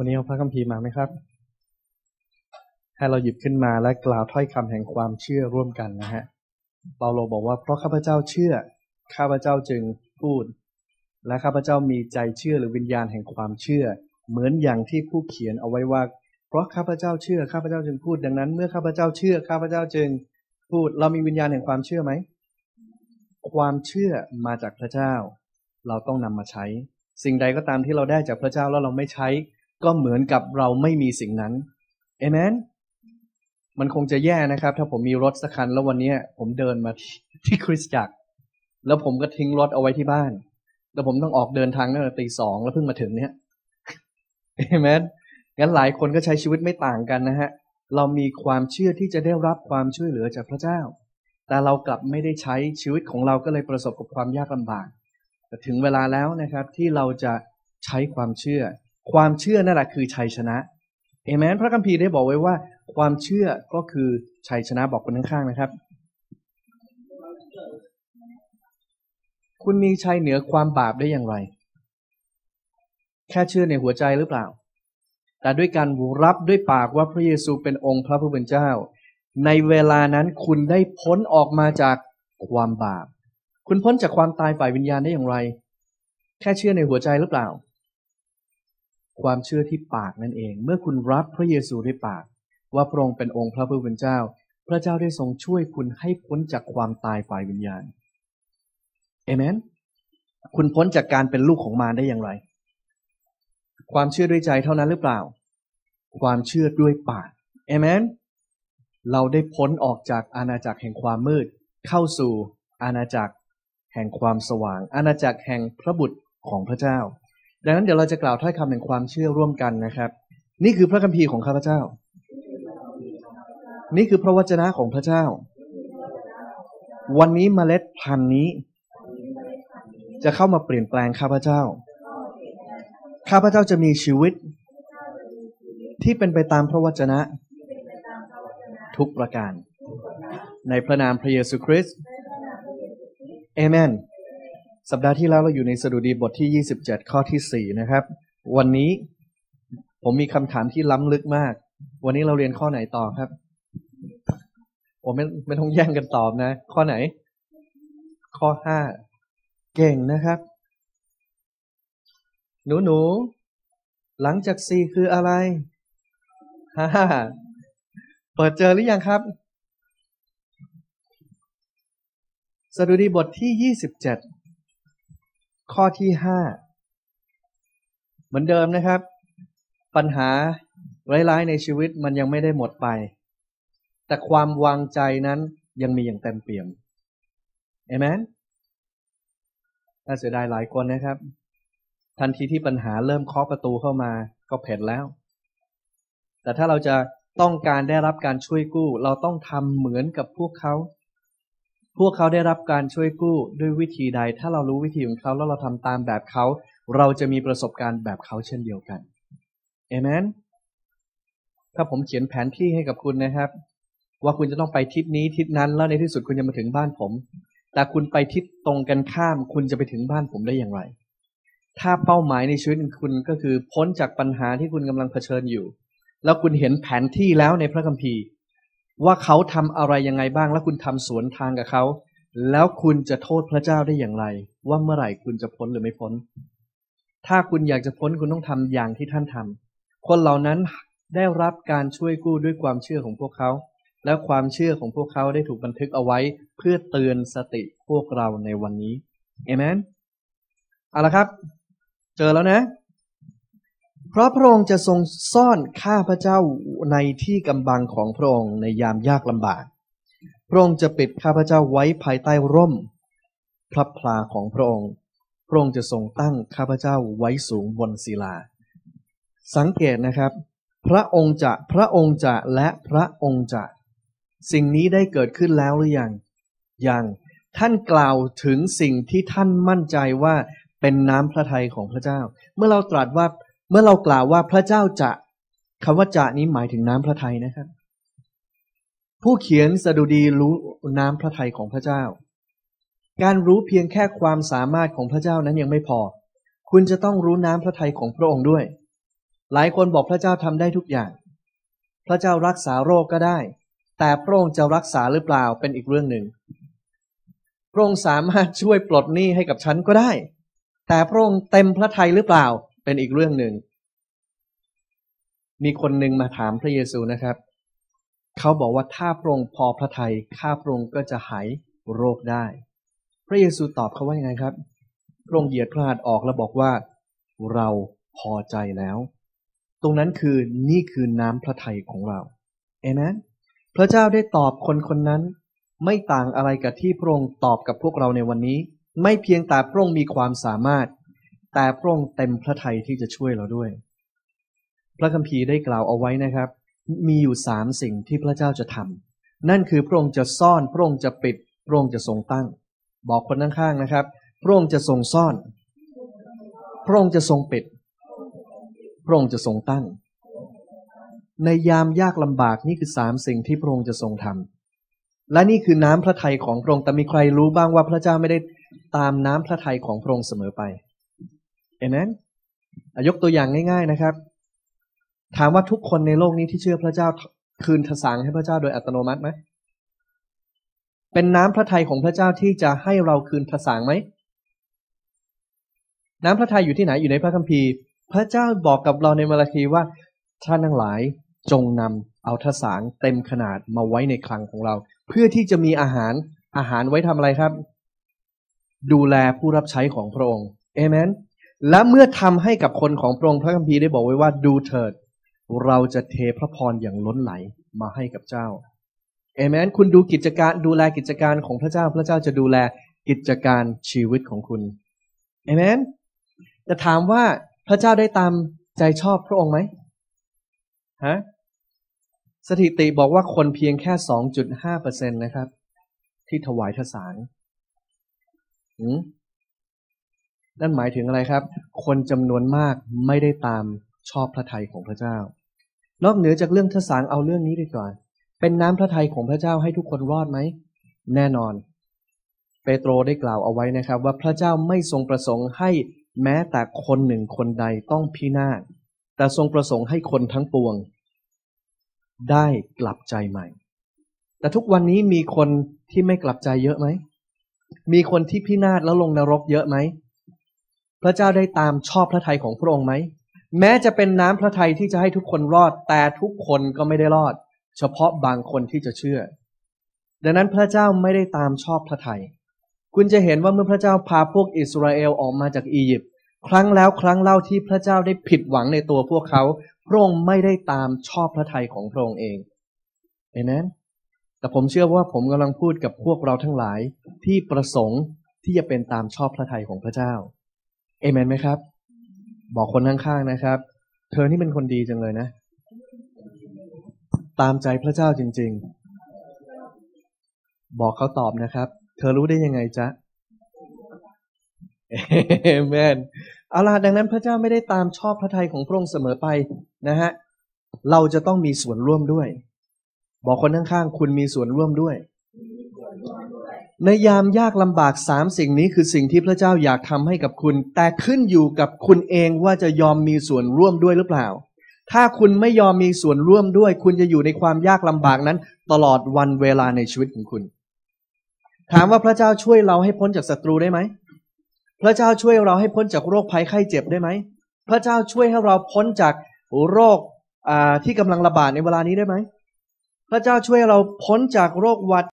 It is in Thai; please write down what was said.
วันนี้เอาพระคัมภีร์มาไหมครับ ให้เราหยิบขึ้นมาและกล่าวถ้อยคำแห่งความเชื่อร่วมกันนะฮะ เปาโลบอกว่าเพราะข้าพเจ้าเชื่อ ข้าพเจ้าจึงพูด และข้าพเจ้ามีใจเชื่อหรือวิญญาณแห่งความเชื่อ เหมือนอย่างที่ผู้เขียนเอาไว้ว่า เพราะข้าพเจ้าเชื่อ ข้าพเจ้าจึงพูด ดังนั้น เมื่อข้าพเจ้าเชื่อ ข้าพเจ้าจึงพูด เรามีวิญญาณแห่งความเชื่อไหม ความเชื่อมาจากพระเจ้า เราต้องนำมาใช้ สิ่งใดก็ตามที่เราได้จากพระเจ้าแล้วเราไม่ใช้ ก็เหมือนกับเราไม่มีสิ่งนั้นเอเมนมันคงจะแย่นะครับ ถ้าผมมีรถสักคันแล้ววันนี้ผมเดินมาที่คริสตจักร แล้วผมก็ทิ้งรถเอาไว้ที่บ้าน แล้วผมต้องออกเดินทางตั้งแต่ตีสองแล้วเพิ่งมาถึงเนี้ยเอเมนงั้นหลายคนก็ใช้ชีวิตไม่ต่างกันนะฮะ เรามีความเชื่อที่จะได้รับความช่วยเหลือจากพระเจ้า แต่เรากลับไม่ได้ใช้ชีวิตของเราก็เลยประสบกับความยากลำบาก แต่ถึงเวลาแล้วนะครับที่เราจะใช้ความเชื่อ ความเชื่อนั่นแหละคือชัยชนะเอเมนพระคัมภีร์ได้บอกไว้ว่า ความเชื่อก็คือชัยชนะบอกคนข้างๆนะครับ คุณมีชัยเหนือความบาปได้อย่างไร แค่เชื่อในหัวใจหรือเปล่า แต่ด้วยการรับด้วยปากว่าพระเยซูเป็นองค์พระผู้เป็นเจ้า ในเวลานั้นคุณได้พ้นออกมาจากความบาป คุณพ้นจากความตายฝ่ายวิญญาณได้อย่างไร แค่เชื่อในหัวใจหรือเปล่า ความเชื่อที่ปากนั่นเอง เมื่อคุณรับพระเยซูด้วยปาก ว่าพระองค์เป็นองค์พระผู้เป็นเจ้า พระเจ้าได้ทรงช่วยคุณให้พ้นจากความตายฝ่ายวิญญาณเอเมนคุณพ้นจากการเป็นลูกของมารได้อย่างไร ความเชื่อด้วยใจเท่านั้นหรือเปล่า ความเชื่อด้วยปากเอเมนเราได้พ้นออกจากอาณาจักรแห่งความมืด เข้าสู่อาณาจักรแห่งความสว่าง อาณาจักรแห่งพระบุตรของพระเจ้า ดังนั้นเดี๋ยวเราจะกล่าวถ้อยคำแห่งความเชื่อร่วมกันนะครับ นี่คือพระคัมภีร์ของข้าพเจ้า นี่คือพระวจนะของพระเจ้า วันนี้มเมล็ดพันธุ์นี้ จะเข้ามาเปลี่ยนแปลงข้าพเจ้า ข้าพเจ้าจะมีชีวิต ที่เป็นไปตามพระวจนะ ทุกประการ ในพระนามพระเยซูคริสต์เอเมน สัปดาห์ที่แล้วเราอยู่ในสดุดีบทที่ 27 ข้อที่ 4 นะครับ วันนี้ผมมีคำถามที่ล้ำลึกมาก วันนี้เราเรียนข้อไหนต่อครับ ผมไม่ไม่ต้องแย่งกันตอบนะ ข้อไหน ข้อ 5 เก่งนะครับ หนูหนูหลังจาก 4 คืออะไรฮ่าเปิดเจอหรือยังครับสดุดีบทที่ 27 ข้อที่ห้าเหมือนเดิมนะครับ ปัญหาร้ายๆในชีวิตมันยังไม่ได้หมดไป แต่ความวางใจนั้นยังมีอย่างเต็มเปี่ยมเอเมนน่าเสียดายหลายคนนะครับ ทันทีที่ปัญหาเริ่มเคาะประตูเข้ามาก็เผ็ดแล้ว แต่ถ้าเราจะต้องการได้รับการช่วยกู้ เราต้องทำเหมือนกับพวกเขา พวกเขาได้รับการช่วยกู้ด้วยวิธีใด ถ้าเรารู้วิธีของเขาแล้วเราทำตามแบบเขา เราจะมีประสบการณ์แบบเขาเช่นเดียวกันเอเมนถ้าผมเขียนแผนที่ให้กับคุณนะครับ ว่าคุณจะต้องไปทิศนี้ทิศนั้นแล้วในที่สุดคุณจะมาถึงบ้านผม แต่คุณไปทิศตรงกันข้าม คุณจะไปถึงบ้านผมได้อย่างไร ถ้าเป้าหมายในชีวิตคุณก็คือพ้นจากปัญหาที่คุณกำลังเผชิญอยู่ แล้วคุณเห็นแผนที่แล้วในพระคัมภีร์ ว่าเขาทำอะไรยังไงบ้าง แล้วคุณทำสวนทางกับเขา แล้วคุณจะโทษพระเจ้าได้อย่างไร ว่าเมื่อไหร่คุณจะพ้นหรือไม่พ้น ถ้าคุณอยากจะพ้นคุณต้องทำอย่างที่ท่านทำคนเหล่านั้นได้รับการช่วยกู้ด้วยความเชื่อของพวกเขา และความเชื่อของพวกเขาได้ถูกบันทึกเอาไว้ เพื่อเตือนสติพวกเราในวันนี้เอเมนเอาละครับ เจอแล้วนะ เพราะพระองค์จะทรงซ่อนข้าพระเจ้าในที่กำบังของพระองค์ในยามยากลำบาก พระองค์จะปิดข้าพระเจ้าไว้ภายใต้ร่ม พระพลาของพระองค์ พระองค์จะทรงตั้งข้าพระเจ้าไว้สูงบนศิลา สังเกตนะครับ พระองค์จะพระองค์จะและพระองค์จะ สิ่งนี้ได้เกิดขึ้นแล้วหรือยังยังท่านกล่าวถึงสิ่งที่ท่านมั่นใจว่าเป็นน้ำพระทัยของพระเจ้า เมื่อเราตรัสว่า เมื่อเรากล่าวว่าพระเจ้าจะคำว่าจะนี้หมายถึงน้ำพระทัยนะครับ ผู้เขียนสดุดีรู้น้ำพระทัยของพระเจ้า การรู้เพียงแค่ความสามารถของพระเจ้านั้นยังไม่พอ คุณจะต้องรู้น้ำพระทัยของพระองค์ด้วย หลายคนบอกพระเจ้าทำได้ทุกอย่าง พระเจ้ารักษาโรคก็ได้ แต่พระองค์จะรักษาหรือเปล่าเป็นอีกเรื่องหนึ่ง พระองค์สามารถช่วยปลดหนี้ให้กับฉันก็ได้ แต่พระองค์เต็มพระทัยหรือเปล่า เป็นอีกเรื่องหนึ่ง มีคนหนึ่งมาถามพระเยซูนะครับ เขาบอกว่าถ้าพระองค์พอพระทัยข้าพระองค์ก็จะหายโรคได้ พระเยซูตอบเขาว่ายังไงครับ พระองค์เหยียดพระหัตถ์ออกแล้วบอกว่าเราพอใจแล้ว ตรงนั้นคือนี่คือน้ำพระทัยของเราเอเมนพระเจ้าได้ตอบคนคนนั้น ไม่ต่างอะไรกับที่พระองค์ตอบกับพวกเราในวันนี้ ไม่เพียงแต่พระองค์มีความสามารถ แต่พระองค์เต็มพระทัยที่จะช่วยเราด้วย พระคัมภีร์ได้กล่าวเอาไว้นะครับ มีอยู่สามสิ่งที่พระเจ้าจะทำนั่นคือพระองค์จะซ่อนพระองค์จะปิดพระองค์จะทรงตั้ง บอกคนข้างๆนะครับ พระองค์จะทรงซ่อน พระองค์จะทรงปิด พระองค์จะทรงตั้ง ในยามยากลำบากนี่คือสามสิ่งที่พระองค์จะทรงทำและนี่คือน้ำพระทัยของพระองค์แต่มีใครรู้บ้างว่าพระเจ้าไม่ได้ตามน้ำพระทัยของพระองค์เสมอไป เอเมนยกตัวอย่างง่าย ๆนะครับ ถามว่าทุกคนในโลกนี้ที่เชื่อพระเจ้าคืนทสางให้พระเจ้าโดยอัตโนมัติไหมเป็นน้ำพระทัยของพระเจ้าที่จะให้เราคืนทสางไหมน้ำพระทัยอยู่ที่ไหนอยู่ในพระคัมภีร์ พระเจ้าบอกกับเราในมาราคีว่าท่านทั้งหลายจงนำเอาทสางเต็มขนาดมาไว้ในคลังของเรา เพื่อที่จะมีอาหารอาหารไว้ทำอะไรครับ ดูแลผู้รับใช้ของพระองค์เอเมน และเมื่อทำให้กับคนของพระองค์พระคัมภีร์ได้บอกไว้ว่าดูเถิด เราจะเทพระพรอย่างล้นไหลมาให้กับเจ้าเอเมนคุณดูกิจการดูแลกิจการของพระเจ้า พระเจ้าจะดูแลกิจการชีวิตของคุณเอเมนจะถามว่าพระเจ้าได้ตามใจชอบพระองค์ไหมฮะสถิติบอกว่าคนเพียงแค่สองจุดห้าเปอร์เซ็นตนะครับ ที่ถวายทศาร นั่นหมายถึงอะไรครับ คนจำนวนมากไม่ได้ตามชอบพระทัยของพระเจ้า นอกเหนือจากเรื่องทศารเอาเรื่องนี้ดีกว่า เป็นน้ำพระทัยของพระเจ้าให้ทุกคนรอดไหม แน่นอน เปโตรได้กล่าวเอาไว้นะครับ ว่าพระเจ้าไม่ทรงประสงค์ให้แม้แต่คนหนึ่งคนใดต้องพินาศ แต่ทรงประสงค์ให้คนทั้งปวง ได้กลับใจใหม่ แต่ทุกวันนี้มีคนที่ไม่กลับใจเยอะไหม มีคนที่พินาศแล้วลงนรกเยอะไหม พระเจ้าได้ตามชอบพระทัยของพระองค์ไหม แม้จะเป็นน้ำพระทัยที่จะให้ทุกคนรอด แต่ทุกคนก็ไม่ได้รอด เฉพาะบางคนที่จะเชื่อ ดังนั้นพระเจ้าไม่ได้ตามชอบพระทยัยคุณจะเห็นว่าเมื่อพระเจ้าพาพวกอิสราเอลออกมาจากอียิปต์ครั้งแล้วครั้งเล่าที่พระเจ้าได้ผิดหวังในตัวพวกเขา พระองค์ไม่ได้ตามชอบพระทัยของพระองค์เองเอเมนแต่ผมเชื่อว่าผมกำลังพูดกับพวกเราทั้งหลายที่ประสงค์ที่จะเป็นตามชอบพระทัยของพระเจ้า เอเมนไหมครับ บอกคนข้างๆนะครับ เธอนี่เป็นคนดีจังเลยนะ ตามใจพระเจ้าจริง ๆ บอกเขาตอบนะครับ เธอรู้ได้ยังไงจ๊ะเอเมนเอาล่ะดังนั้นพระเจ้าไม่ได้ตามชอบพระทัยของพระองค์เสมอไปนะฮะเราจะต้องมีส่วนร่วมด้วย บอกคนข้างๆคุณมีส่วนร่วมด้วย ในยามยากลำบากสามสิ่งนี้คือสิ่งที่พระเจ้าอยากทำให้กับคุณ แต่ขึ้นอยู่กับคุณเองว่าจะยอมมีส่วนร่วมด้วยหรือเปล่า ถ้าคุณไม่ยอมมีส่วนร่วมด้วย คุณจะอยู่ในความยากลำบากนั้น ตลอดวันเวลาในชีวิตของคุณ ถามว่าพระเจ้าช่วยเราให้พ้นจากศัตรูได้ไหม พระเจ้าช่วยเราให้พ้นจากโรคภัยไข้เจ็บได้ไหม พระเจ้าช่วยให้เราพ้นจากโรคที่กำลังระบาดในเวลานี้ได้ไหม พระเจ้าช่วยเราพ้นจากโรคหวัด